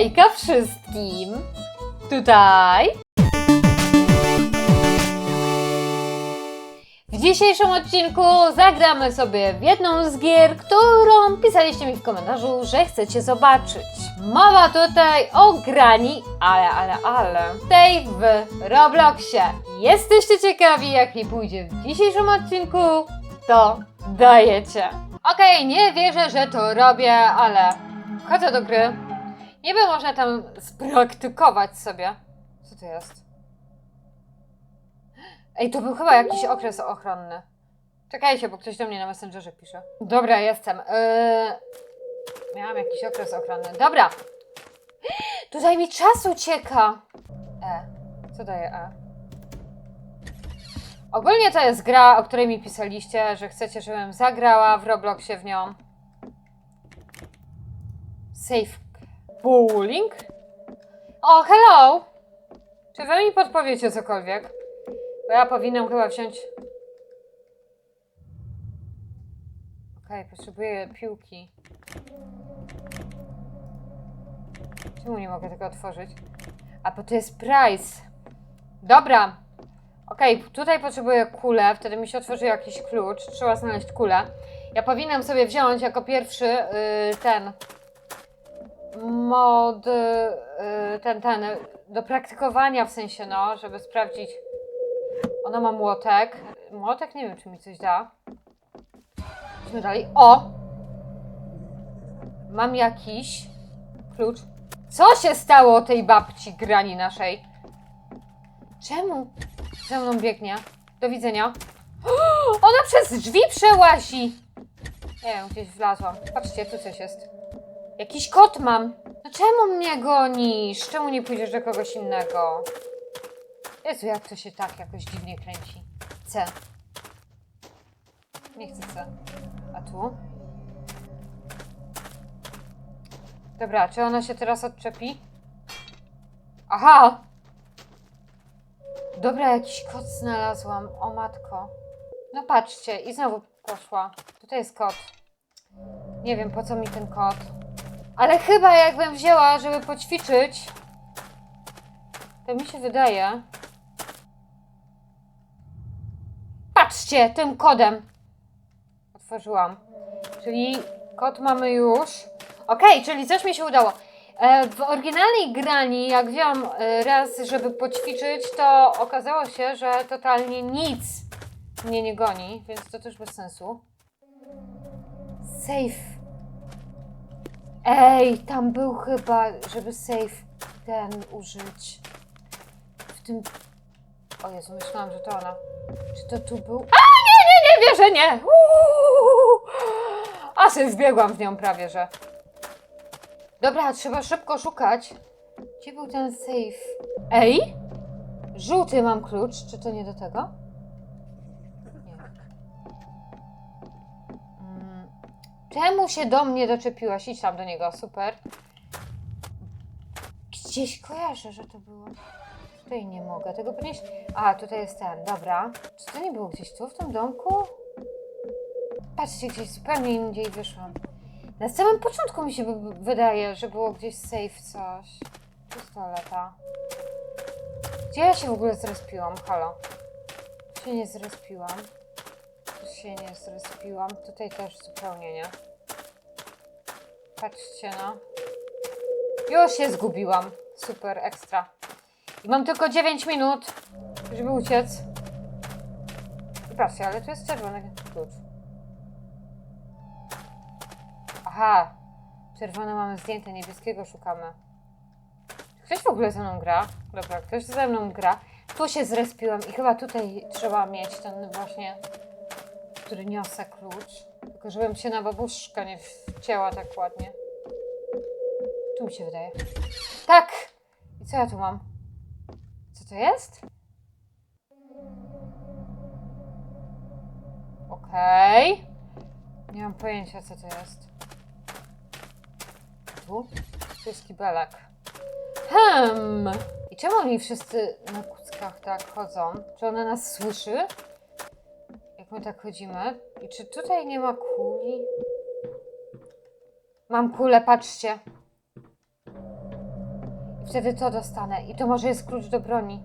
Hejka wszystkim! Tutaj. W dzisiejszym odcinku zagramy sobie w jedną z gier, którą pisaliście mi w komentarzu, że chcecie zobaczyć. Mowa tutaj o grani, ale, ale, ale, tej w Robloxie. Jesteście ciekawi, jak mi pójdzie w dzisiejszym odcinku? To dajecie. Okej, nie wierzę, że to robię, ale wchodzę do gry. Niby można tam spraktykować sobie. Co to jest? Ej, to był chyba jakiś okres ochronny. Czekajcie, bo ktoś do mnie na Messengerze pisze. Dobra, jestem. Yy... Miałam jakiś okres ochronny. Dobra. Tutaj mi czas ucieka. E. Co daje E? Ogólnie to jest gra, o której mi pisaliście, że chcecie, żebym zagrała w Robloxie w nią. Safe bowling? O, hello! Czy wy mi podpowiecie cokolwiek? Bo ja powinnam chyba wziąć... Okej, potrzebuję piłki. Czemu nie mogę tego otworzyć? A, bo to jest price. Dobra. Okej, tutaj potrzebuję kulę, wtedy mi się otworzy jakiś klucz. Trzeba znaleźć kulę. Ja powinnam sobie wziąć jako pierwszy yy, ten mod, yy, ten, ten, y, do praktykowania w sensie, no, żeby sprawdzić. Ona ma młotek. Młotek nie wiem, czy mi coś da. Idźmy dalej. O! Mam jakiś klucz. Co się stało tej babci grani naszej? Czemu za mną biegnie? Do widzenia. Ona przez drzwi przełazi! Nie wiem, gdzieś wlazłam. Patrzcie, tu coś jest. Jakiś kot mam. No czemu mnie gonisz? Czemu nie pójdziesz do kogoś innego? Jezu, jak to się tak jakoś dziwnie kręci. C. Nie chcę C. A tu? Dobra, czy ona się teraz odczepi? Aha! Dobra, jakiś kot znalazłam. O matko. No patrzcie, i znowu poszła. Tutaj jest kot. Nie wiem, po co mi ten kot. Ale chyba jakbym wzięła, żeby poćwiczyć, to mi się wydaje. Patrzcie, tym kodem. Otworzyłam. Czyli kod mamy już. Okej, czyli coś mi się udało. E, W oryginalnej grani, jak wziąłam e, raz, żeby poćwiczyć, to okazało się, że totalnie nic mnie nie goni, więc to też bez sensu. Safe. Ej, tam był chyba, żeby safe ten użyć. W tym. O Jezu, myślałam, że to ona. Czy to tu był? A nie, nie, nie wierzę, nie! A się wbiegłam w nią prawie, że. Dobra, trzeba szybko szukać. Gdzie był ten safe? Ej! Żółty mam klucz, czy to nie do tego? Czemu się do mnie doczepiłaś? Idź tam do niego, super. Gdzieś kojarzę, że to było. Tutaj nie mogę tego podnieść. A, tutaj jest ten, dobra. Czy to nie było gdzieś tu, w tym domku? Patrzcie, gdzieś zupełnie indziej wyszłam. Na samym początku mi się wy- wydaje, że było gdzieś safe coś. Pistoleta. Gdzie ja się w ogóle zrespiłam? Halo. Się nie zrespiłam. Się nie zrespiłam. Tutaj też zupełnie nie. Patrzcie no. Już się zgubiłam. Super, ekstra. I mam tylko 9 minut, żeby uciec. I patrzcie, ale tu jest czerwony klucz. Aha, czerwone mamy zdjęte, niebieskiego szukamy. Ktoś w ogóle ze mną gra? Dobra, ktoś ze mną gra. Tu się zrespiłem i chyba tutaj trzeba mieć ten właśnie, który niosę klucz. Tylko żebym się na babuszkę nie wcięła tak ładnie. Tu mi się wydaje. Tak! I co ja tu mam? Co to jest? Okej. Nie mam pojęcia, co to jest. Tu? Tu jest kibelek. Hmm. I czemu oni wszyscy na kuckach tak chodzą? Czy ona nas słyszy? My tak chodzimy? I czy tutaj nie ma kuli? Mam kulę, patrzcie. Wtedy to dostanę. I to może jest klucz do broni.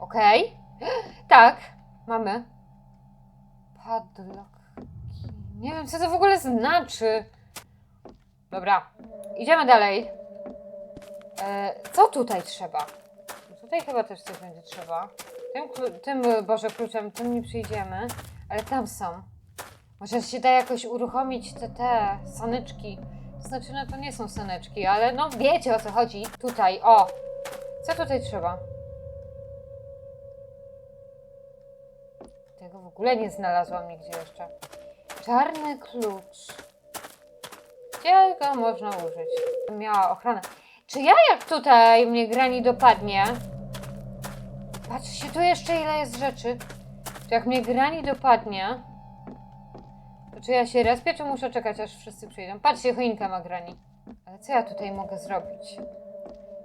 Okej. Tak, mamy. Padlock. Nie wiem, co to w ogóle znaczy. Dobra, idziemy dalej. E, co tutaj trzeba? Tutaj chyba też coś będzie trzeba. Tym, tym Boże, kluczem, tym nie przyjdziemy, ale tam są. Może się da jakoś uruchomić te, te saneczki. To znaczy, no to nie są saneczki, ale no wiecie o co chodzi. Tutaj, o! Co tutaj trzeba? Tego w ogóle nie znalazłam nigdzie jeszcze. Czarny klucz. Gdzie go można użyć? Miała ochronę. Czy ja jak tutaj mnie grani dopadnie? Patrzcie, tu jeszcze ile jest rzeczy. Czy jak mnie grani dopadnie, to czy ja się respię, czy muszę czekać, aż wszyscy przyjdą? Patrzcie, choinka ma grani. Ale co ja tutaj mogę zrobić?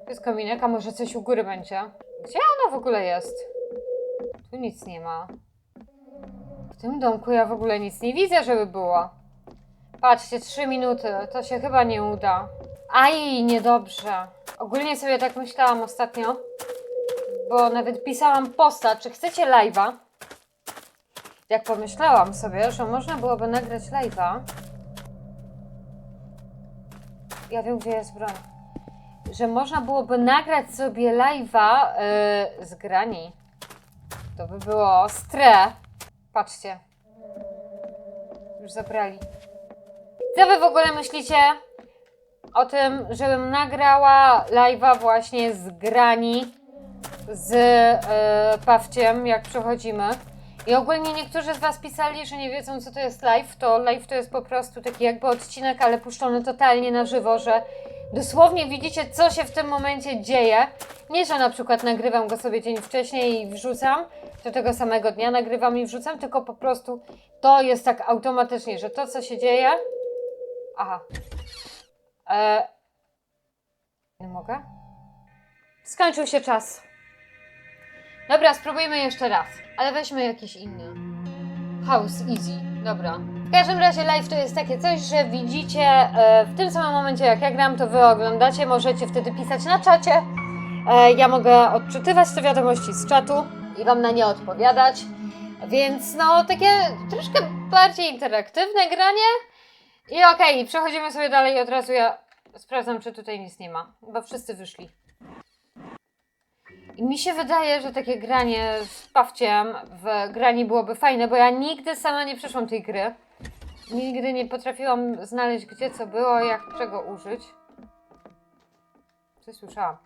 To jest kominek, a może coś u góry będzie? Gdzie ona w ogóle jest? Tu nic nie ma. W tym domku ja w ogóle nic nie widzę, żeby było. Patrzcie, trzy minuty. To się chyba nie uda. Aj, niedobrze. Ogólnie sobie tak myślałam ostatnio, bo nawet pisałam posta, czy chcecie live'a. Jak pomyślałam sobie, że można byłoby nagrać live'a. Ja wiem, gdzie jest broń. Że można byłoby nagrać sobie live'a yy, z grani. To by było ostre. Patrzcie. Już zabrali. Co wy w ogóle myślicie o tym, żebym nagrała live'a właśnie z grani z e, Pawciem, jak przechodzimy. I ogólnie niektórzy z Was pisali, że nie wiedzą, co to jest live. To live to jest po prostu taki jakby odcinek, ale puszczony totalnie na żywo, że dosłownie widzicie, co się w tym momencie dzieje. Nie, że na przykład nagrywam go sobie dzień wcześniej i wrzucam, to tego samego dnia nagrywam i wrzucam, tylko po prostu to jest tak automatycznie, że to, co się dzieje. Aha. E... Nie mogę? Skończył się czas. Dobra, spróbujmy jeszcze raz, ale weźmy jakiś inny. House Easy, dobra. W każdym razie live to jest takie coś, że widzicie e, w tym samym momencie jak ja gram, to wy oglądacie, możecie wtedy pisać na czacie. E, ja mogę odczytywać te wiadomości z czatu i wam na nie odpowiadać. Więc no, takie troszkę bardziej interaktywne granie. I okej, przechodzimy sobie dalej i od razu ja sprawdzam, czy tutaj nic nie ma, bo wszyscy wyszli. I mi się wydaje, że takie granie z Pawciem w grani byłoby fajne, bo ja nigdy sama nie przeszłam tej gry. Nigdy nie potrafiłam znaleźć, gdzie co było, jak czego użyć. Coś słyszałam.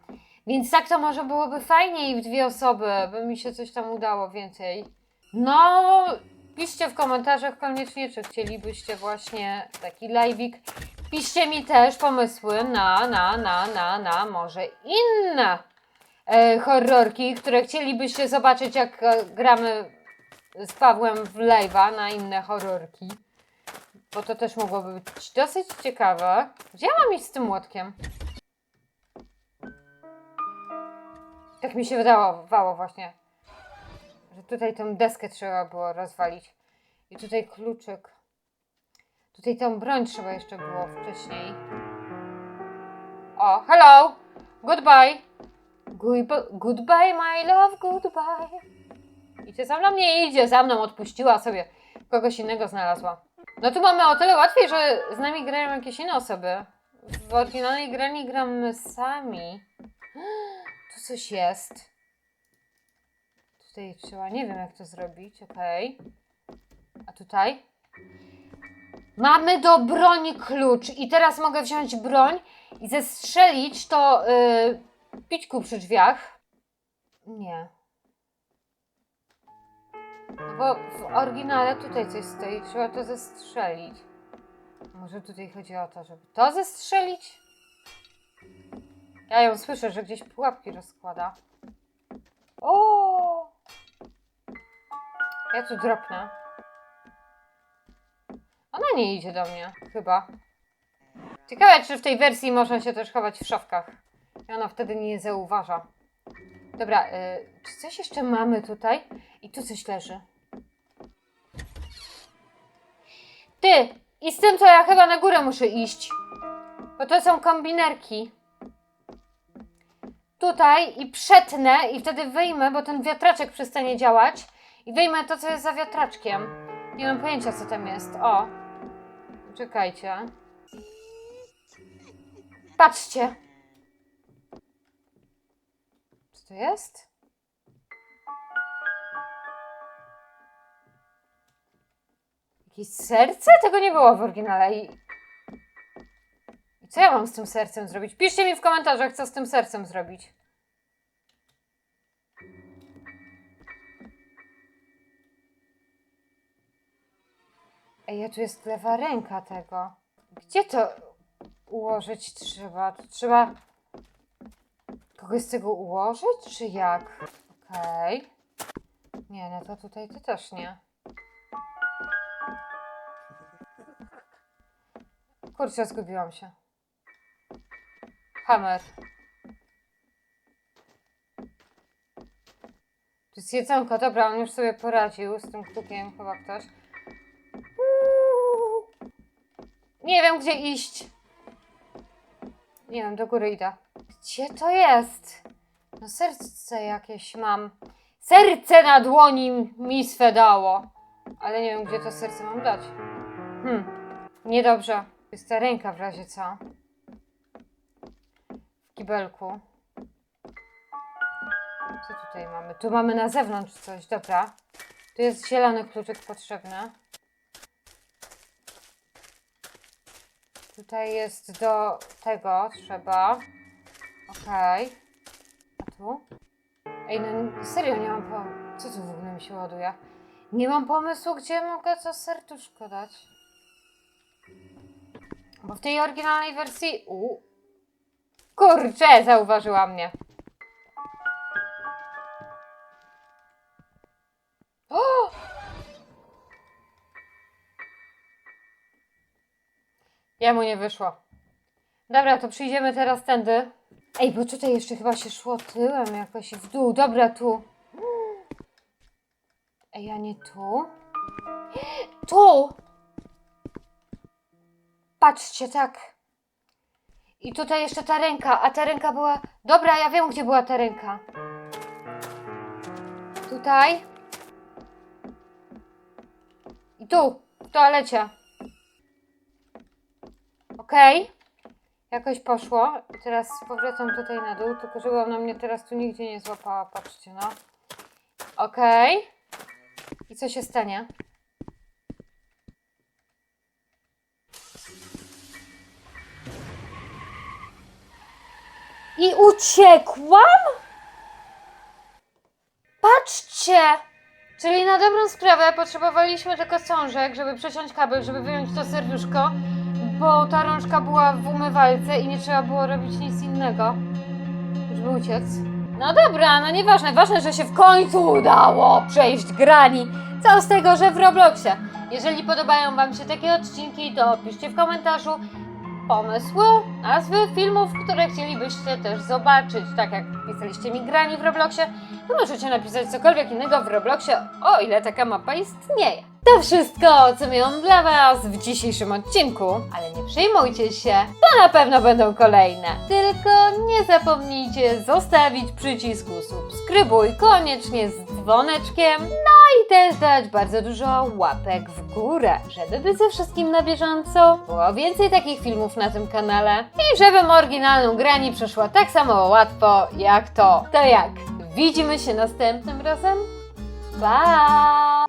Więc tak to może byłoby fajniej w dwie osoby, by mi się coś tam udało więcej. No, piszcie w komentarzach koniecznie, czy chcielibyście właśnie taki live'ik. Piszcie mi też pomysły na, na, na, na, na może inne e, horrorki, które chcielibyście zobaczyć, jak e, gramy z Pawłem w live'a na inne horrorki. Bo to też mogłoby być dosyć ciekawe. Gdzie mam iść z tym młotkiem? Tak mi się wydawało właśnie, że tutaj tą deskę trzeba było rozwalić. I tutaj kluczyk. Tutaj tą broń trzeba jeszcze było wcześniej. O, hello! Goodbye! Goodb- Goodbye, my love, goodbye. Idzie za mną? Nie idzie za mną, odpuściła sobie. Kogoś innego znalazła. No tu mamy o tyle łatwiej, że z nami grają jakieś inne osoby. W oryginalnej grani gramy sami. Tu coś jest. Tutaj trzeba, nie wiem jak to zrobić, okej. A tutaj? Mamy do broni klucz i teraz mogę wziąć broń i zestrzelić to yy, pićku przy drzwiach. Nie. No bo w oryginale tutaj coś stoi, trzeba to zestrzelić. Może tutaj chodzi o to, żeby to zestrzelić? Ja ją słyszę, że gdzieś pułapki rozkłada. O! Ja tu dropnę. Ona nie idzie do mnie, chyba. Ciekawe, czy w tej wersji można się też chować w szafkach. I ona wtedy nie zauważa. Dobra, y, czy coś jeszcze mamy tutaj? I tu coś leży. Ty! I z tym to ja chyba na górę muszę iść. Bo to są kombinerki. Tutaj i przetnę i wtedy wyjmę, bo ten wiatraczek przestanie działać. I wyjmę to, co jest za wiatraczkiem. Nie mam pojęcia, co tam jest. O. Czekajcie. Patrzcie. Co to jest? Jakieś serce? Tego nie było w oryginale. I... I co ja mam z tym sercem zrobić? Piszcie mi w komentarzach, co z tym sercem zrobić. Ej, a tu jest lewa ręka tego. Gdzie to ułożyć trzeba? To trzeba kogoś z tego ułożyć, czy jak? Okej. Nie, no to tutaj to też nie. Kurczę, zgubiłam się. Hammer. To jest jedzonko, dobra, on już sobie poradził z tym krukiem, chyba ktoś. Nie wiem, gdzie iść. Nie wiem, do góry idę. Gdzie to jest? No serce jakieś mam. Serce na dłoni mi swe dało. Ale nie wiem, gdzie to serce mam dać. Hmm, niedobrze. Jest ta ręka w razie co. W kibelku. Co tutaj mamy? Tu mamy na zewnątrz coś, dobra. Tu jest zielony kluczyk potrzebny. Tutaj jest do tego trzeba. Okej. A tu? Ej, no serio nie mam pomysłu. Co tu w ogóle mi się ładuje? Nie mam pomysłu, gdzie mogę to serduszko dać. Bo w tej oryginalnej wersji... U. Kurczę, zauważyła mnie. O! Jemu nie wyszło. Dobra, to przyjdziemy teraz tędy. Ej, bo tutaj jeszcze chyba się szło tyłem jakoś w dół. Dobra, tu. Ej, a nie tu? Tu! Patrzcie, tak. I tutaj jeszcze ta ręka, a ta ręka była... Dobra, ja wiem, gdzie była ta ręka. Tutaj. I tu, w toalecie. Okej. Jakoś poszło. Teraz z powrotem tutaj na dół, tylko żeby ona mnie teraz tu nigdzie nie złapała. Patrzcie, no. Okej. I co się stanie? I uciekłam? Patrzcie! Czyli na dobrą sprawę potrzebowaliśmy tylko sążek, żeby przeciąć kabel, żeby wyjąć to serduszko, bo ta rączka była w umywalce i nie trzeba było robić nic innego, żeby uciec. No dobra, no nieważne, ważne, że się w końcu udało przejść grani. Co z tego, że w Robloxie. Jeżeli podobają Wam się takie odcinki, to piszcie w komentarzu pomysły, nazwy filmów, które chcielibyście też zobaczyć. Tak jak pisaliście mi grani w Robloxie, to możecie napisać cokolwiek innego w Robloxie, o ile taka mapa istnieje. To wszystko, co miałam dla Was w dzisiejszym odcinku, ale nie przejmujcie się, to na pewno będą kolejne. Tylko nie zapomnijcie zostawić przycisku subskrybuj koniecznie z dzwoneczkiem, no i też dać bardzo dużo łapek w górę, żeby być ze wszystkim na bieżąco. Było więcej takich filmów na tym kanale i żebym oryginalną grani przeszła tak samo łatwo jak to. To jak? Widzimy się następnym razem? Bye!